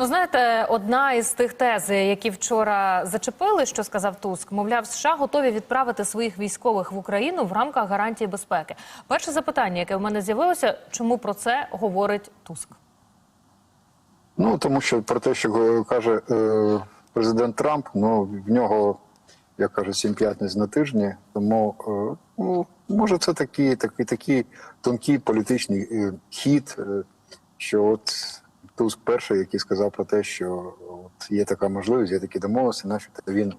Ну, знаєте, одна із тих тез, які вчора зачепили, що сказав Туск, мовляв, США готові відправити своїх військових в Україну в рамках гарантії безпеки. Перше запитання, яке в мене з'явилося, чому про це говорить Туск? Ну тому що про те, що каже е, президент Трамп, ну в нього, як кажуть, сім п'ятниць на тижні. Тому е, ну, може це такий, такий, такий тонкий політичний е, хід, е, що от Туск перший, який сказав про те, що от є така можливість, є такі домовленості, начебто він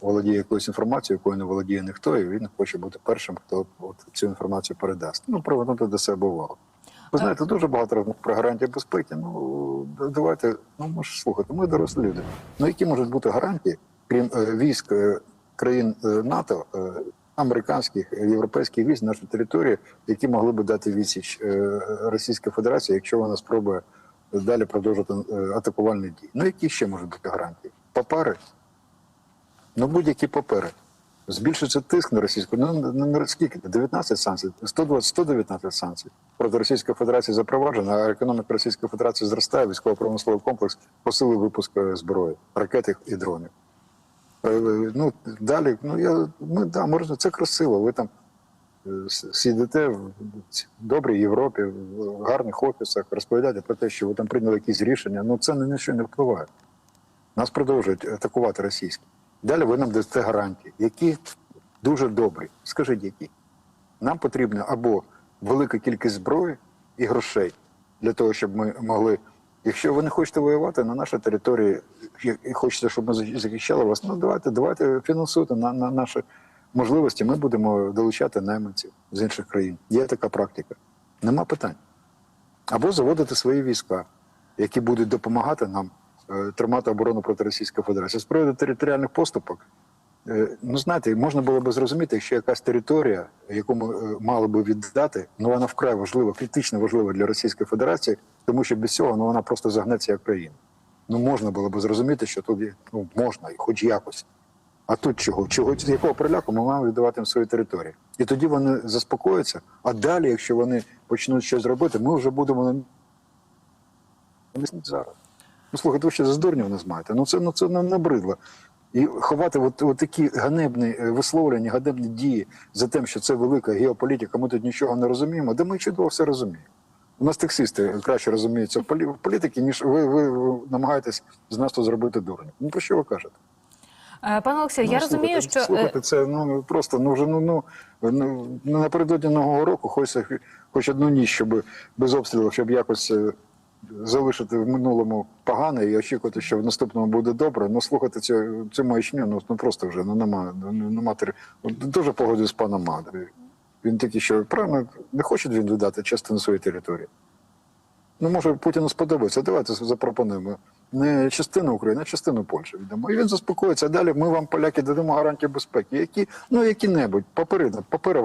володіє якоюсь інформацією, якою не володіє ніхто, і він хоче бути першим, хто от цю інформацію передасть. Ну, привернути до себе увагу. Ви знаєте, дуже багато розмов про гарантії безпеки. Ну давайте, ну може слухати, ми дорослі люди. Ну які можуть бути гарантії, крім е, військ е, країн е, НАТО, е, американських, е, європейських військ на нашій території, які могли би дати відсіч е, Російській Федерації, якщо вона спробує далі продовжити е, атакувальні дії. Ну які ще можуть бути гарантії? Папери? Ну будь-які папери. Збільшиться тиск на російську. Ну на, скільки? 19 санкцій, 120, 119 санкцій проти Російської Федерації запроваджено, а економіка Російської Федерації зростає, військово-промисловий комплекс посилив випуск е, зброї, ракет і дронів. Е, Ну далі, ну я ми да, можна це красиво. Ви там сидите в добрій Європі, в гарних офісах, розповідаєте про те, що ви там прийняли якісь рішення. Ну це на що не впливає. Нас продовжують атакувати російські. Далі ви нам дасте гарантії, які дуже добрі. Скажіть, які? Нам потрібна або велика кількість зброї і грошей для того, щоб ми могли. Якщо ви не хочете воювати на нашій території і хочете, щоб ми захищали вас, ну давайте, давайте фінансуйте на, на наші можливості. Ми будемо долучати найманців з інших країн. Є така практика. Нема питань. Або заводити свої війська, які будуть допомагати нам е, тримати оборону проти Російської Федерації. З приводу територіальних поступок, е, ну знаєте, можна було би зрозуміти, якщо якась територія, яку ми е, мали би віддати, ну вона вкрай важлива, критично важлива для Російської Федерації, тому що без цього ну, вона просто загнеться як країна. Ну можна було би зрозуміти, що тут є, ну можна, і хоч якось. А тут чого? Чого якого приляку ми маємо віддавати їм свої території? І тоді вони заспокояться. А далі, якщо вони почнуть щось робити, ми вже будемо на зараз. Ну слухайте, ви ще за здурнів нас маєте. Ну це ну це набридло. І ховати от, от такі ганебні е, висловлення, ганебні дії за тим, що це велика геополітика, ми тут нічого не розуміємо, де ми чудово все розуміємо. У нас таксисти краще розуміються в політиці, ніж ви, ви, ви намагаєтесь з нас тут зробити дурня. Ну про що ви кажете? Е, Пане Олексію, я Ну, розумію, слухайте, що е, слухайте, це ну просто ну вже ну ну, ну ну, напередодні нового року, хочеться хоч одну ніч, щоб без обстрілів, щоб якось е, залишити в минулому погане і очікувати, що в наступному буде добре. Ну слухати цю цю маячню, ну, ну просто вже ну нема ну, нема тери- Дуже погоджуюсь з паном Мадри. Він такий, що правильно не хоче він віддати частину своєї території. Ну, може, Путіну сподобається. Давайте запропонуємо не частину України, а частину Польщі віддамо. І він заспокоїться. А далі ми вам, поляки, дадемо гарантії безпеки. Які, ну, які-небудь, папери, папери,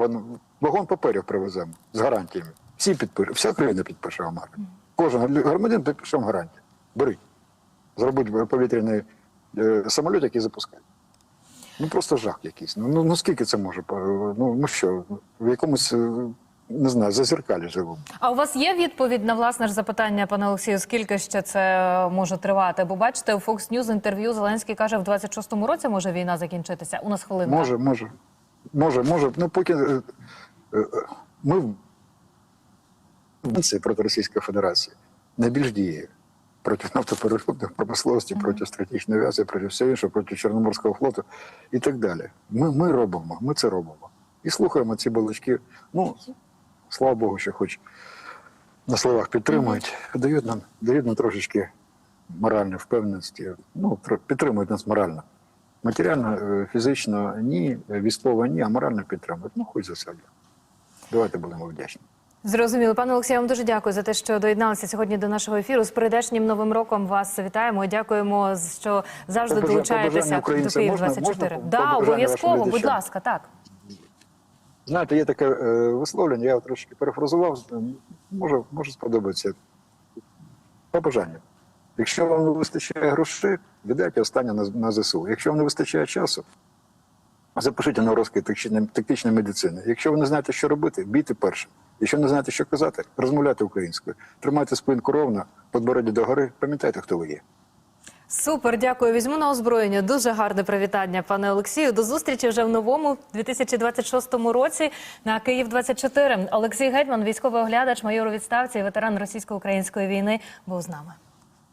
вагон паперів привеземо з гарантіями. Всі підпишуть, вся країна підпише вам гарантію. Кожен громадян підпише вам гарантію. Беріть. Зробіть повітряний е, самоліт, який запускає. Ну просто жах якийсь. Ну, ну, скільки це може? Ну, ну що, в якомусь, е, не знаю, зазеркалі живемо. а у вас є відповідь на власне ж запитання, пане Олексію, скільки ще це може тривати? Бо бачите, у Fox News інтерв'ю Зеленський каже, в 26-му році може війна закінчитися. У нас хвилинка. Може, може, може, може. Ну поки е, е, ми в проти Російської Федерації найбільш діє проти нафтопереробної промисловості, проти стратегічної авіації, проти всього іншого, проти Чорноморського флоту і так далі. Ми, ми робимо, ми це робимо. І слухаємо ці балачки. Ну, слава Богу, що хоч на словах підтримують, дають нам, дають нам трошечки моральної впевненості. Ну, підтримують нас морально. Матеріально, е, фізично ні, е, військово ні, а морально підтримують. Ну, хоч за себе. Давайте будемо вдячні. Зрозуміло, пане Олексію, я вам дуже дякую за те, що доєдналися сьогодні до нашого ефіру. З прийдешнім новим роком вас вітаємо. і Дякуємо, що завжди долучаєтеся побажання до Київ 24 Можна Да, обов'язково, будь ласка, так. Знаєте, є таке е, висловлення, я його трошки перефразував, може, може сподобається. Побажання. Якщо вам не вистачає грошей, віддайте останнє на, на ЗСУ. Якщо вам не вистачає часу, запишіть на розкид тактичної, медицини. Якщо ви не знаєте, що робити, бійте першим. Якщо не знаєте, що казати, розмовляйте українською. Тримайте спинку ровно, подбородді догори, пам'ятайте, хто ви є. Супер, дякую. Візьму на озброєння. Дуже гарне привітання, пане Олексію. До зустрічі вже в новому 2026 році на Київ 24 Олексій Гетьман, військовий оглядач, майор у відставці і ветеран російсько-української війни, був з нами.